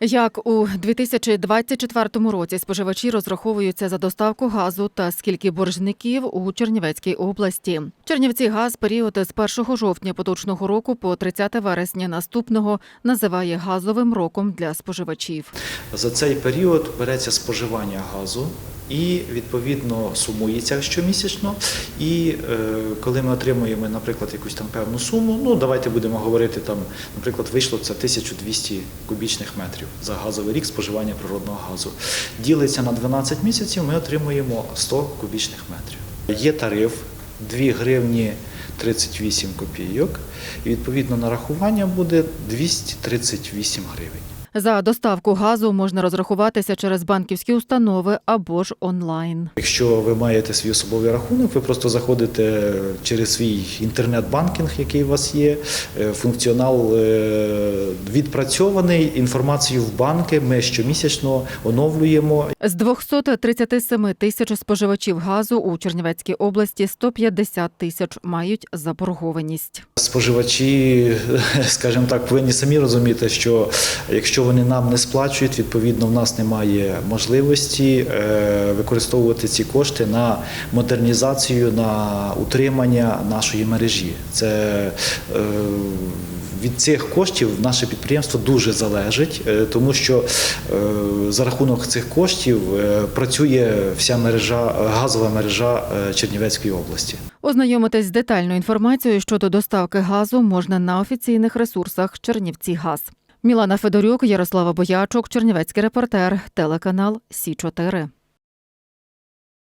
Як у 2024 році споживачі розраховуються за доставку газу та скільки боржників у Чернівецькій області? Чернівці газ період з 1 жовтня поточного року по 30 вересня наступного називає газовим роком для споживачів. За цей період береться споживання газу і відповідно сумується щомісячно. І е, коли ми отримуємо, наприклад, якусь там певну суму, ну давайте будемо говорити там, наприклад, вийшло це 1200 кубічних метрів за газовий рік споживання природного газу. Ділиться на 12 місяців, ми отримуємо 100 кубічних метрів. Є тариф 2 гривні 38 копійок, і відповідно нарахування буде 238 гривень. За доставку газу можна розрахуватися через банківські установи або ж онлайн. Якщо ви маєте свій особовий рахунок, ви просто заходите через свій інтернет-банкінг, який у вас є. Е, Функціонал е, відпрацьований, інформацію в банки ми щомісячно оновлюємо. З 237 тисяч споживачів газу у Чернівецькій області 150 тисяч мають заборгованість. Споживачі, скажімо так, повинні самі розуміти, що якщо вони нам не сплачують, відповідно в нас немає можливості е, використовувати ці кошти на модернізацію, на утримання нашої мережі. Це е, від цих коштів наше підприємство дуже залежить, е, тому що за рахунок цих коштів працює вся мережа, газова мережа Чернівецької області. Ознайомитись з детальною інформацією щодо доставки газу можна на офіційних ресурсах Чернівці Газ. Мілана Федорюк, Ярослава Боячок, Чернівецький репортер, телеканал Сі 4